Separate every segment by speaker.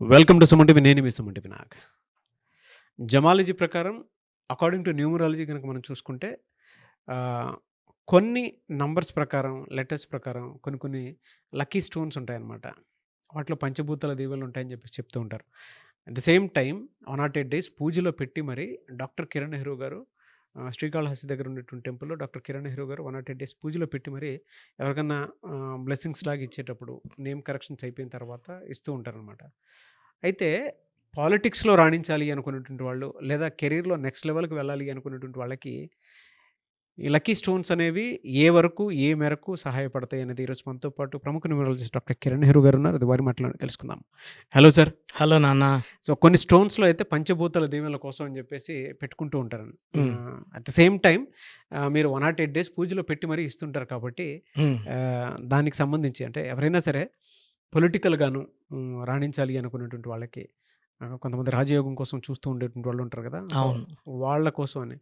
Speaker 1: Welcome to సుమంటివి నేను మీ సుమంటివి Nag. Gemology ప్రకారం అకార్డింగ్ టు న్యూమరాలజీ కనుక మనం చూసుకుంటే కొన్ని నంబర్స్ ప్రకారం లెటర్స్ ప్రకారం కొన్ని కొన్ని లక్కీ స్టోన్స్ ఉంటాయన్నమాట. వాటిలో పంచభూతాల దీవెలు ఉంటాయని చెప్పేసి చెప్తూ ఉంటారు. At the same time one nought eight days పూజలో పెట్టి మరి డాక్టర్ కిరణ్ నెహ్రూ గారు శ్రీకాళహస్తి దగ్గర ఉన్నటువంటి టెంపుల్లో డాక్టర్ కిరణ్ నెహ్రూ గారు వన్ నాట్ ఎయిట్ డేస్ పూజలో పెట్టి మరి ఎవరికన్నా బ్లెస్సింగ్స్ లాగా ఇచ్చేటప్పుడు నేమ్ కరెక్షన్స్ అయిపోయిన తర్వాత ఇస్తూ ఉంటారనమాట అయితే పాలిటిక్స్లో రాణించాలి అనుకున్నటువంటి వాళ్ళు లేదా కెరీర్లో నెక్స్ట్ లెవెల్కి వెళ్ళాలి అనుకునేటువంటి వాళ్ళకి ఈ లక్కీ స్టోన్స్ అనేవి ఏ వరకు ఏ మేరకు సహాయపడతాయి అనేది ఈరోజు మనతో పాటు ప్రముఖ న్యూమరాలజిస్ట్ డాక్టర్ కిరణ్ నెహ్రూ గారు ఉన్నారు. అది వారి మాట్లాడి తెలుసుకుందాం. Hello sir.
Speaker 2: హలో నాన్న.
Speaker 1: సో కొన్ని స్టోన్స్లో అయితే పంచభూతాల దీవెనల కోసం అని చెప్పేసి పెట్టుకుంటూ ఉంటారు. అట్ ద సేమ్ టైం మీరు వన్ నాట్ ఎయిట్ డేస్ పూజలో పెట్టి మరీ ఇస్తుంటారు కాబట్టి దానికి సంబంధించి అంటే ఎవరైనా సరే పొలిటికల్గాను రాణించాలి అనుకునేటువంటి వాళ్ళకి కొంతమంది రాజయోగం కోసం చూస్తూ ఉండేటువంటి వాళ్ళు ఉంటారు కదా
Speaker 2: అవును.
Speaker 1: వాళ్ళ కోసం అని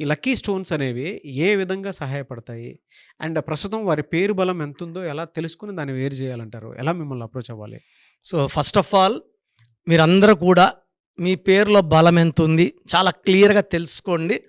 Speaker 1: ఈ లక్కీ స్టోన్స్ అనేవి ఏ విధంగా సహాయపడతాయి? అండ్ ప్రస్తుతం వారి పేరు బలం ఎంత ఉందో ఎలా తెలుసుకుని దాన్ని వేరు చేయాలంటారు? ఎలా మిమ్మల్ని అప్రోచ్ అవ్వాలి?
Speaker 2: సో ఫస్ట్ ఆఫ్ ఆల్ మీరందరూ కూడా మీ పేరులో బలం ఎంత ఉంది చాలా క్లియర్గా తెలుసుకోండి.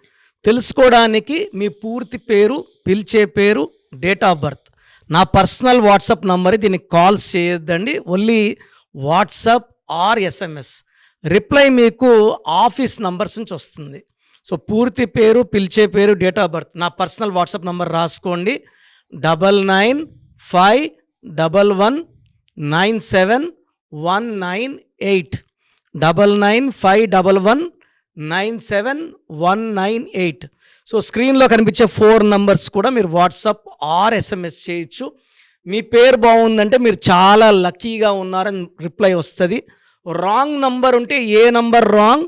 Speaker 2: తెలుసుకోవడానికి మీ పూర్తి పేరు పిలిచే పేరు డేట్ ఆఫ్ బర్త్. నా పర్సనల్ వాట్సాప్ నంబర్ దీనికి కాల్స్ చేయొద్దండి. Only WhatsApp or SMS. Reply మీకు ఆఫీస్ నంబర్స్ నుంచి వస్తుంది. సో పూర్తి పేరు పిలిచే పేరు డేట్ ఆఫ్ బర్త్. నా పర్సనల్ వాట్సాప్ నంబర్ రాసుకోండి. Double nine five double one nine seven one nine eight. Double nine five double one nine seven one nine eight. So స్క్రీన్లో కనిపించే ఫోర్ నంబర్స్ కూడా మీరు వాట్సాప్ ఆర్ ఎస్ఎంఎస్ చేయొచ్చు. మీ పేరు బాగుందంటే మీరు చాలా లక్కీగా ఉన్నారని రిప్లై వస్తుంది. రాంగ్ నంబర్ ఉంటే ఏ నంబర్ రాంగ్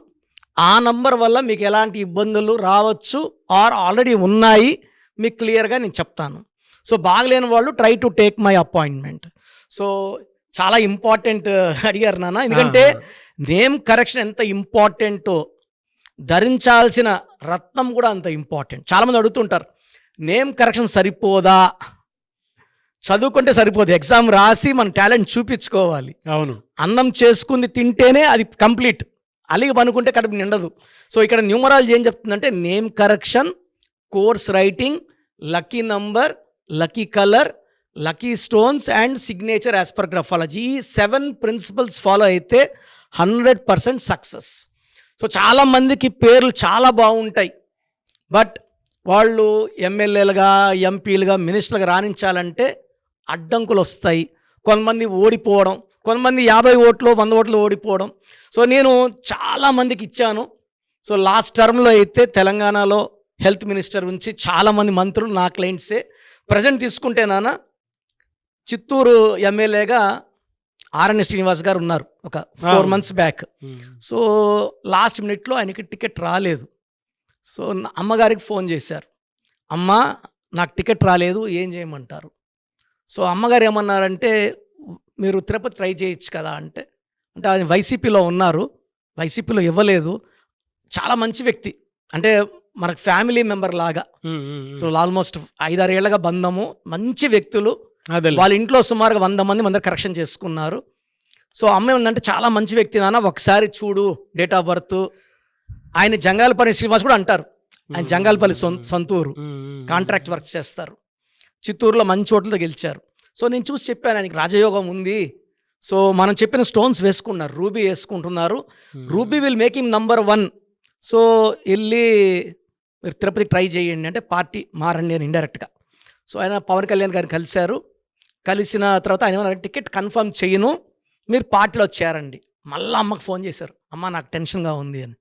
Speaker 2: ఆ నంబర్ వల్ల మీకు ఎలాంటి ఇబ్బందులు రావచ్చు ఆర్ ఆల్రెడీ ఉన్నాయి మీకు క్లియర్గా నేను చెప్తాను. సో బాగలేని వాళ్ళు try to take my appointment. So చాలా ఇంపార్టెంట్ అడిగారు నాన్న. ఎందుకంటే నేమ్ కరెక్షన్ ఎంత ఇంపార్టెంటో ధరించాల్సిన రత్నం కూడా అంత ఇంపార్టెంట్. చాలామంది అడుగుతుంటారు నేమ్ కరెక్షన్ సరిపోదా? చదువుకుంటే సరిపోదు. ఎగ్జామ్ రాసి మన టాలెంట్ చూపించుకోవాలి.
Speaker 1: అవును.
Speaker 2: అన్నం చేసుకుంది తింటేనే అది కంప్లీట్ అలిగి పనుకుంటే కడుపు నిండదు. సో ఇక్కడ న్యూమరాలజీ ఏం చెప్తుందంటే name correction course writing lucky number lucky colour lucky stones and signature as per graphology ఈ సెవెన్ ప్రిన్సిపల్స్ ఫాలో అయితే హండ్రెడ్ పర్సెంట్ సక్సెస్ సో చాలామందికి పేర్లు చాలా బాగుంటాయి. బట్ వాళ్ళు ఎమ్మెల్యేలుగా ఎంపీలుగా మినిస్టర్లుగా రాణించాలంటే అడ్డంకులు వస్తాయి కొంతమంది ఓడిపోవడం కొంతమంది యాభై ఓట్లు వంద ఓట్లు ఓడిపోవడం. సో నేను చాలామందికి ఇచ్చాను. సో లాస్ట్ టర్మ్లో అయితే తెలంగాణలో హెల్త్ మినిస్టర్ నుంచి చాలామంది మంత్రులు నా క్లయింట్సే. ప్రజెంట్ తీసుకుంటే నాన్న చిత్తూరు ఎమ్మెల్యేగా ఆర్ఎన్ శ్రీనివాస్ గారు ఉన్నారు ఒక four. Months back. So last మినిట్లో ఆయనకి టికెట్ రాలేదు. సో అమ్మగారికి ఫోన్ చేశారు. అమ్మ నాకు టికెట్ రాలేదు ఏం చేయమంటారు? సో అమ్మగారు ఏమన్నారంటే మీరు తిరుపతి ట్రై చేయొచ్చు కదా అంటే అంటే ఆయన వైసీపీలో ఉన్నారు వైసీపీలో ఇవ్వలేదు. చాలా మంచి వ్యక్తి. అంటే మనకు ఫ్యామిలీ మెంబర్ లాగా. సో ఆల్మోస్ట్ ఐదారేళ్ళగా బంధము. మంచి వ్యక్తులు. వాళ్ళ ఇంట్లో సుమారుగా వంద మంది మంది కరెక్షన్ చేసుకున్నారు. సో అమ్మ ఉందంటే చాలా మంచి వ్యక్తి నాన్న. ఒకసారి చూడు డేట్ ఆఫ్ బర్త్. ఆయన జంగాలపల్లి శ్రీనివాస్ కూడా అంటారు. ఆయన జంగాలపల్లి సొంతూరు. కాంట్రాక్ట్ వర్క్ చేస్తారు. చిత్తూరులో మంచి చోట్లతో గెలిచారు. సో నేను చూసి చెప్పాను ఆయనకి రాజయోగం ఉంది. సో మనం చెప్పిన స్టోన్స్ వేసుకున్నారు రూబీ వేసుకుంటున్నారు. Ruby will make him number one. So వెళ్ళి మీరు తిరుపతి ట్రై చేయండి అంటే పార్టీ మారండి అని ఇండైరెక్ట్గా. సో ఆయన పవన్ కళ్యాణ్ గారిని కలిశారు. కలిసిన తర్వాత ఆయన టికెట్ కన్ఫర్మ్ చేయను. మీరు పార్టీలో చేరండి. మళ్ళీ అమ్మకు ఫోన్ చేశారు. అమ్మ నాకు టెన్షన్గా ఉంది అని.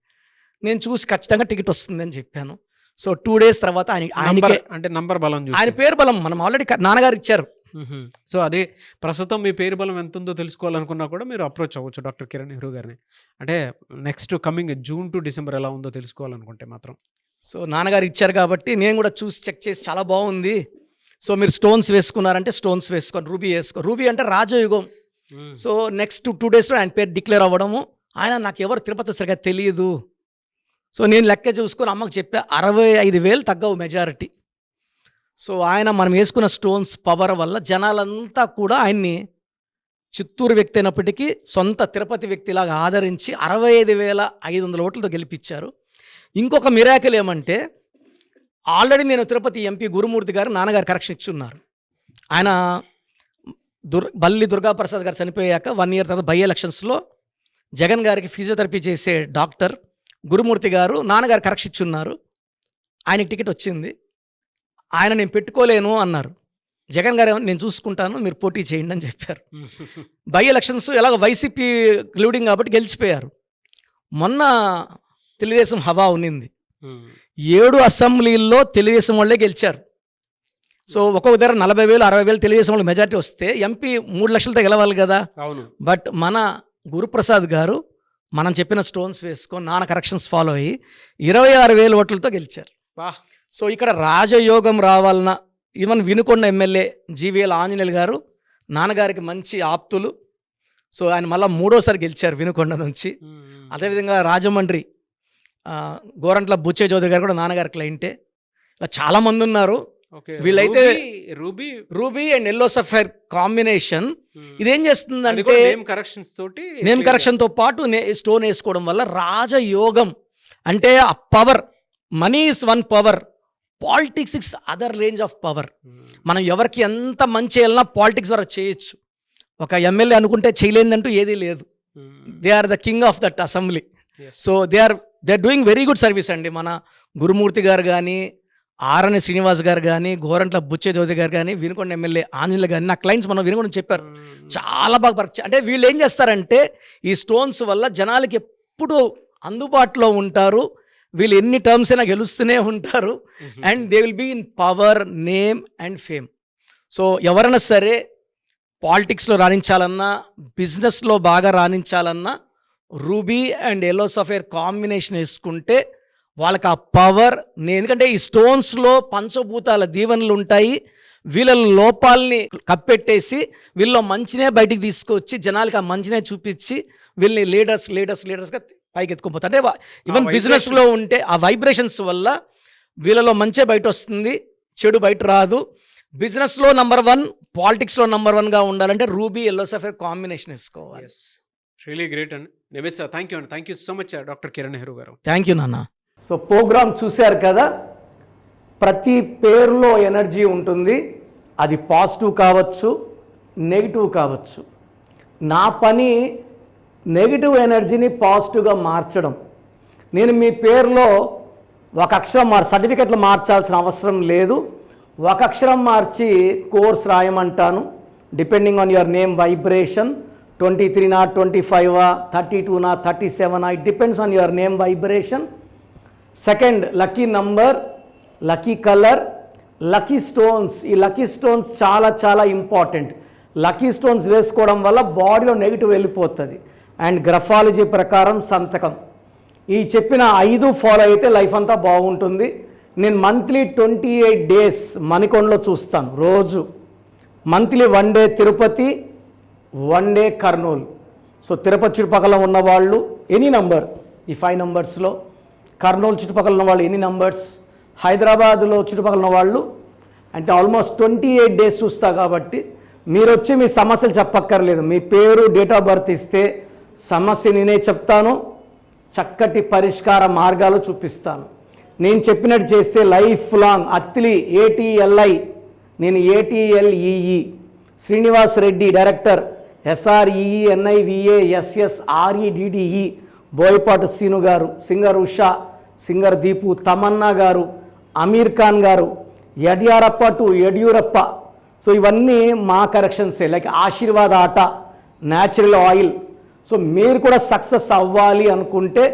Speaker 2: నేను చూసి ఖచ్చితంగా టికెట్ వస్తుంది అని చెప్పాను. సో టూ డేస్ తర్వాత ఆయన ఆయనకే
Speaker 1: అంటే నంబర్ బలం.
Speaker 2: ఆయన పేరు బలం మనం ఆల్రెడీ నాన్నగారు ఇచ్చారు.
Speaker 1: సో అదే ప్రస్తుతం మీ పేరు బలం ఎంత ఉందో తెలుసుకోవాలనుకున్నా కూడా మీరు అప్రోచ్ అవ్వచ్చు డాక్టర్ కిరణ్ నెహ్రూ గారిని. అంటే next coming June to December ఎలా ఉందో తెలుసుకోవాలనుకుంటే మాత్రం.
Speaker 2: సో నాన్నగారు ఇచ్చారు కాబట్టి నేను కూడా చూసి చెక్ చేసి చాలా బాగుంది. సో మీరు స్టోన్స్ వేసుకున్నారంటే స్టోన్స్ వేసుకోండి రూబీ వేసుకో. రూబీ అంటే రాజయుగం. సో నెక్స్ట్ టూ డేస్లో ఆయన పేరు డిక్లేర్ అవ్వడము. ఆయన నాకు ఎవరు తిరుపతి సరిగా తెలియదు. సో నేను లెక్క చూసుకొని అమ్మకు చెప్పా అరవై ఐదు వేలు తగ్గవు మెజారిటీ సో ఆయన మనం వేసుకున్న స్టోన్స్ పవర్ వల్ల జనాలంతా కూడా ఆయన్ని చిత్తూరు వ్యక్తి అయినప్పటికీ సొంత తిరుపతి వ్యక్తిలాగా ఆదరించి అరవై ఐదు వేల ఐదు వందల ఓట్లతో గెలిపించారు. ఇంకొక మిరాకిల్ ఏమంటే ఆల్రెడీ నేను తిరుపతి ఎంపీ గురుమూర్తి గారు నాన్నగారు కరెక్షన్ ఇచ్చి ఉన్నారు ఆయన దుర్ బల్లి దుర్గాప్రసాద్ గారు చనిపోయాక వన్ ఇయర్ తర్వాత బై ఎలక్షన్స్లో జగన్ గారికి ఫిజియోథెరపీ చేసే డాక్టర్ గురుమూర్తి గారు నాన్నగారు కరెక్షన్ ఇచ్చి ఉన్నారు ఆయనకి టికెట్ వచ్చింది. ఆయన నేను పెట్టుకోలేను అన్నారు. జగన్ గారు నేను చూసుకుంటాను మీరు పోటీ చేయండి అని చెప్పారు. బై ఎలక్షన్స్ ఎలాగ వైసీపీ గ్లూడింగ్ కాబట్టి గెలిచిపోయారు. మొన్న తెలుగుదేశం హవా ఉన్నింది. ఏడు అసెంబ్లీల్లో తెలుగుదేశం వాళ్ళే గెలిచారు. సో ఒక్కొక్క దగ్గర నలభై వేలు అరవై వేలు తెలుగుదేశం వాళ్ళు మెజార్టీ వస్తే ఎంపీ మూడు లక్షలతో గెలవాలి కదా. బట్ మన గురుప్రసాద్ గారు మనం చెప్పిన స్టోన్స్ వేసుకొని నాన్న కరెక్షన్స్ ఫాలో అయ్యి ఇరవై ఆరు వేల ఓట్లతో గెలిచారు.
Speaker 1: వా.
Speaker 2: సో ఇక్కడ రాజయోగం రావాలన్న even Vinukonda MLA GVL Anjaneyulu గారు నాన్నగారికి మంచి ఆప్తులు. సో ఆయన మళ్ళీ మూడోసారి గెలిచారు వినుకొండ నుంచి. అదేవిధంగా రాజమండ్రి గోరంట్ల బుచ్చే చౌదరి గారు కూడా నాన్నగారి క్లయింటే. ఇలా చాలామంది ఉన్నారు. వీళ్ళైతే-
Speaker 1: ruby
Speaker 2: ruby. And yellow sapphire combination. ఇదేం చేస్తుందంటే
Speaker 1: నేమ్ కరెక్షన్స్ తోటి
Speaker 2: నేమ్ కరెక్షన్తో పాటు నే స్టోన్ వేసుకోవడం వల్ల రాజయోగం. అంటే ఆ power money is one power politics is other range of power మనం ఎవరికి ఎంత మంచి వెళ్ళినా పాలిటిక్స్ ద్వారా చేయొచ్చు. ఒక ఎమ్మెల్యే అనుకుంటే చేయలేదంటూ ఏదీ లేదు. They are the king of that assembly so they are they are doing very good service అండి. మన గురుమూర్తి గారు కానీ ఆర్ఎన్ శ్రీనివాస్ గారు కానీ గోరంట్ల బుచ్చే చౌదరి గారు కానీ వినుకొండ ఎమ్మెల్యే ఆంజనేయులు కానీ నా క్లయింట్స్ మనం వినుకొండ చెప్పారు. చాలా బాగా అంటే వీళ్ళు ఏం చేస్తారంటే ఈ స్టోన్స్ వల్ల జనాలకి ఎప్పుడు అందుబాటులో ఉంటారు. వీళ్ళు ఎన్ని టర్మ్స్ అయినా గెలుస్తూనే ఉంటారు. And they will be in power name and fame so ఎవరైనా సరే పాలిటిక్స్లో రాణించాలన్నా బిజినెస్లో బాగా రాణించాలన్నా ruby and yellow sapphire combination వేసుకుంటే వాళ్ళకి ఆ పవర్ నేను ఎందుకంటే ఈ స్టోన్స్లో పంచభూతాల దీవెనలు ఉంటాయి. వీళ్ళ లోపాలని కప్పెట్టేసి వీళ్ళ మంచినే బయటికి తీసుకొచ్చి జనాలకి ఆ మంచినే చూపించి వీళ్ళని లీడర్స్ లీడర్స్ లీడర్స్గా పైకి ఎత్తుకుపోతారు అంటే ఈవెన్. బిజినెస్లో ఉంటే ఆ వైబ్రేషన్స్ వల్ల వీళ్ళలో మంచే బయట వస్తుంది చెడు బయట రాదు. బిజినెస్లో నంబర్ వన్ పాలిటిక్స్లో నంబర్ వన్గా ఉండాలంటే రూబీ ఎల్లో సఫేర్ కాంబినేషన్ వేసుకోవాలి.
Speaker 1: రియలీ గ్రేట్ అండి. థ్యాంక్ యూ అండి. Thank you so much doctor Kiran Nehru గారు.
Speaker 2: థ్యాంక్ యూ నాన్న.
Speaker 3: సో ప్రోగ్రామ్ చూశారు కదా ప్రతి పేరులో ఎనర్జీ ఉంటుంది. అది పాజిటివ్ కావచ్చు నెగిటివ్ కావచ్చు. నా పని నెగిటివ్ ఎనర్జీని పాజిటివ్గా మార్చడం. నేను మీ పేరులో ఒక అక్షరం మార్ సర్టిఫికెట్లు మార్చాల్సిన అవసరం లేదు. ఒక అక్షరం మార్చి course రాయమంటాను. Depending on your name vibration twenty త్రీనా twenty ఫైవా థర్టీ టూనా thirty సెవెనా it depends on your name vibration second lucky number lucky colour lucky stones ఈ లక్కీ స్టోన్స్ చాలా చాలా ఇంపార్టెంట్ లక్కీ స్టోన్స్ వేసుకోవడం వల్ల బాడీలో నెగిటివ్ వెళ్ళిపోతుంది. అండ్ గ్రఫాలజీ ప్రకారం సంతకం. ఈ చెప్పిన ఐదు ఫాలో అయితే లైఫ్ అంతా బాగుంటుంది. నేను మంత్లీ ట్వంటీ ఎయిట్ డేస్ మణికొండలో చూస్తాను రోజు. Monthly one day Tirupati one day Kurnool. So Tirupati చుట్టుపక్కల ఉన్న వాళ్ళు ఎనీ నంబర్ ఈ ఫైవ్ నంబర్స్లో కర్నూలు చుట్టుపక్కల ఉన్న వాళ్ళు ఎన్ని నంబర్స్ హైదరాబాద్లో చుట్టుపక్కల ఉన్న వాళ్ళు అంటే ఆల్మోస్ట్ ట్వంటీ ఎయిట్ డేస్ చూస్తా కాబట్టి మీరు వచ్చి మీ సమస్యలు చెప్పక్కర్లేదు. మీ పేరు డేట్ ఆఫ్ బర్త్ ఇస్తే సమస్య నేనే చెప్తాను. చక్కటి పరిష్కార మార్గాలు చూపిస్తాను. నేను చెప్పినట్టు చేస్తే లైఫ్ లాంగ్ అత్లి ఏటీఎల్ఐ నేను ఏటీఎల్ఈఈ Srinivas Reddy director SREE NIVA ఎస్ఎస్ఆర్ఈడిడిఈ Boyapati scene garu singer Usha singer Deepu Tamannaah garu Aamir Khan గారు యడ్యారప్ప టు యడ్యూరప్ప. సో ఇవన్నీ మా కరెక్షన్సే లైక్ ఆశీర్వాద ఆట న్యాచురల్ ఆయిల్ సో మీరు కూడా సక్సెస్ అవ్వాలి అనుకుంటే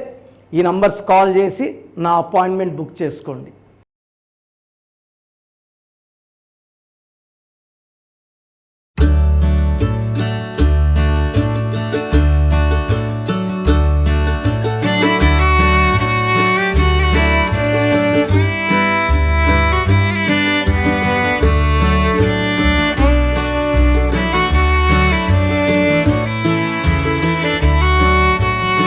Speaker 3: ఈ నంబర్స్ కాల్ చేసి నా అపాయింట్మెంట్ బుక్ చేసుకోండి.